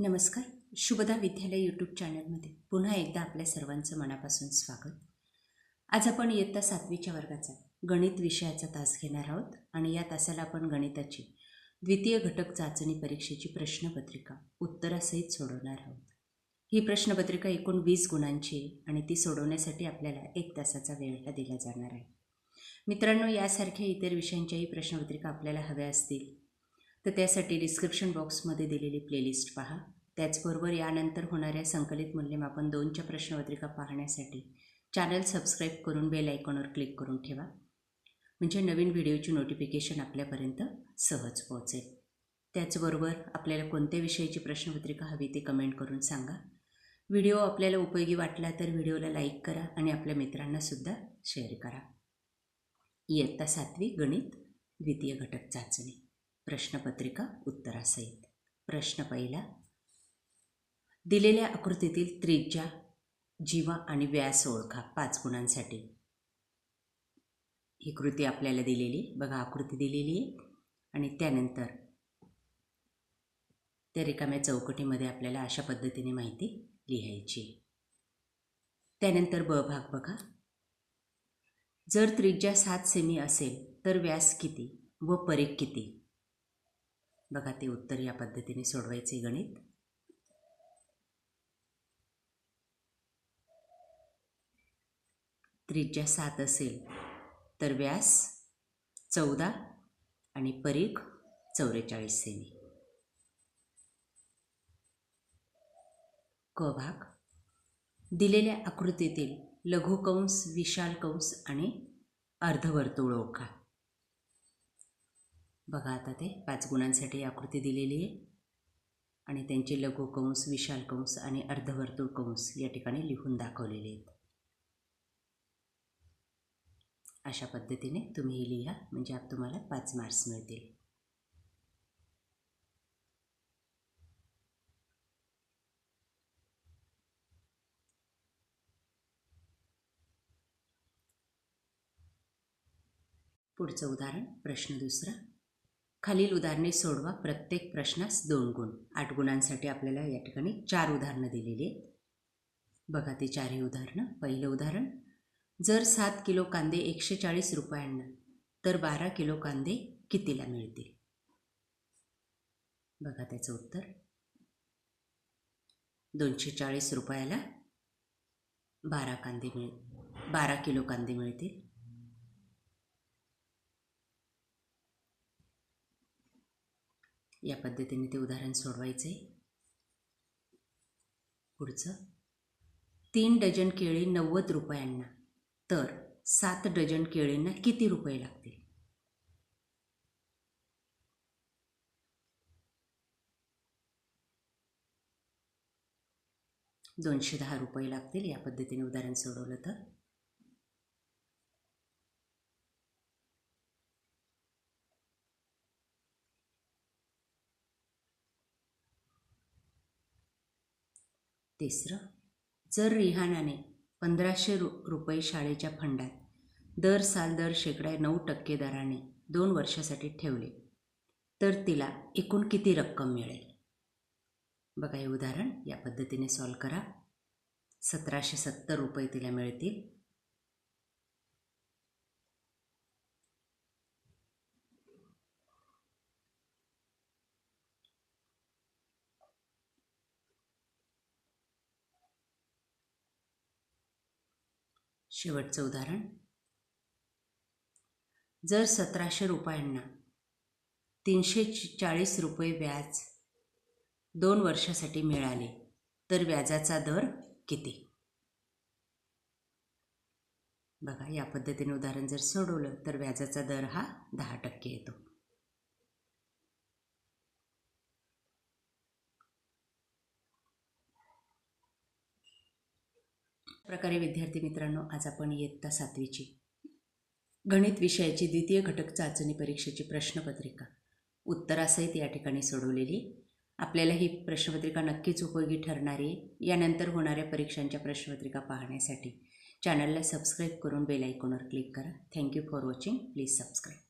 नमस्कार. शुभदा विद्यालय यूट्यूब चॅनलमध्ये पुन्हा एकदा आपल्या सर्वांचं मनापासून स्वागत. आज आपण इयत्ता सातवीच्या वर्गाचा गणित विषयाचा तास घेणार आहोत आणि या तासाला आपण गणिताची द्वितीय घटक चाचणी परीक्षेची प्रश्नपत्रिका उत्तरासहित सोडवणार आहोत. ही प्रश्नपत्रिका एकूण वीस गुणांची आहे आणि ती सोडवण्यासाठी आपल्याला एक तासाचा वेळ दिला जाणार आहे. मित्रांनो यासारख्या इतर विषयांच्याही प्रश्नपत्रिका आपल्याला हव्या असतील तर त्यासाठी डिस्क्रिप्शन बॉक्समध्ये दिलेली प्लेलिस्ट पहा. त्याचबरोबर यानंतर होणाऱ्या संकलित मूल्यमापन दोनच्या प्रश्नपत्रिका पाहण्यासाठी चॅनल सबस्क्राईब करून बेल आयकॉनवर क्लिक करून ठेवा. म्हणजे नवीन व्हिडिओची नोटिफिकेशन आपल्यापर्यंत सहज पोहोचेल. त्याचबरोबर आपल्याला कोणत्या विषयाची प्रश्नपत्रिका हवी ते कमेंट करून सांगा. व्हिडिओ आपल्याला उपयोगी वाटला तर व्हिडिओला लाईक करा आणि आपल्या मित्रांनासुद्धा शेअर करा. इयत्ता सातवी गणित द्वितीय घटक चाचणी. प्रश्नपत्रिका उत्तरासहित. प्रश्न पहिला. दिलेल्या आकृतीतील त्रिज्या जीवा आणि व्यास ओळखा पाच गुणांसाठी. ही कृती आपल्याला दिलेली बघा आकृती दिलेली आहे. आणि त्यानंतर त्या रिकाम्या चौकटीमध्ये आपल्याला अशा पद्धतीने माहिती लिहायची त्यानंतर ब भाग बघा. जर त्रिज्या सात सेमी असेल तर व्यास किती व परीख किती? बघा ते उत्तर या पद्धतीने सोडवायचे गणित. त्रिज्या सात असेल तर व्यास चौदा आणि परीख चौवेचाळीस सेमी. क भाग. दिलेल्या आकृतीतील लघुकंस विशाल कंस आणि अर्धवर्तुळ ओळखा. बघा आता ते पाच गुणांसाठी आकृती दिलेली आहे. आणि त्यांचे लघु कंस विशाल कंस आणि अर्धवर्तुळ कंस या ठिकाणी लिहून दाखवलेले आहेत. अशा पद्धतीने तुम्ही लिहा म्हणजे आप तुम्हाला पाच मार्क्स मिळतील. पुढचं उदाहरण प्रश्न दुसरा. खालील उदाहरणे सोडवा. प्रत्येक प्रश्नास दोन गुण. आठ गुणांसाठी आपल्याला या ठिकाणी चार उदाहरणं दिलेली आहेत. बघा ते चारही उदाहरणं. पहिलं उदाहरण जर सात किलो कांदे एकशे चाळीस रुपयांना तर बारा किलो कांदे कितीला मिळतील? बघा त्याचं उत्तर. दोनशे चाळीस रुपयाला बारा कांदे मिळ बारा किलो कांदे मिळतील. या पद्धतीने ते उदाहरण सोडवायचे. पुढचं. तीन डझन केळी नव्वद रुपयांना. तर सात डझन केळींना किती रुपये लागतील? दोनशे दहा रुपये लागतील या पद्धतीने उदाहरण सोडवलं तर. तिसरं जर रिहानाने पंधराशे रु रुपये शाळेच्या फंडात दर साल दर शेकडा नऊ टक्के दराने दोन वर्षासाठी ठेवले तर तिला एकूण किती रक्कम मिळेल? बघा हे उदाहरण या पद्धतीने सॉल्व करा. सतराशे सत्तर रुपये तिला मिळतील. शेवटचं उदाहरण. जर सतराशे रुपयांना तीनशे चाळीस रुपये व्याज दोन वर्षासाठी मिळाले तर व्याजाचा दर किती? बघा या पद्धतीने उदाहरण जर सोडवलं तर व्याजाचा दर हा दहा टक्के येतो. प्रकारे विद्यार्थी मित्रांनो आज आपण इयत्ता सातवीची. गणित विषयाची द्वितीय घटक चाचणी परीक्षेची प्रश्नपत्रिका. उत्तरासहित या ठिकाणी सोडवलेली आपल्याला ही प्रश्नपत्रिका नक्कीच उपयोगी ठरणारी आहे. यानंतर होणाऱ्या परीक्षांच्या प्रश्नपत्रिका पाहण्यासाठी चॅनलला सबस्क्राईब करून बेल आयकॉनवर क्लिक करा. Thank you for watching please subscribe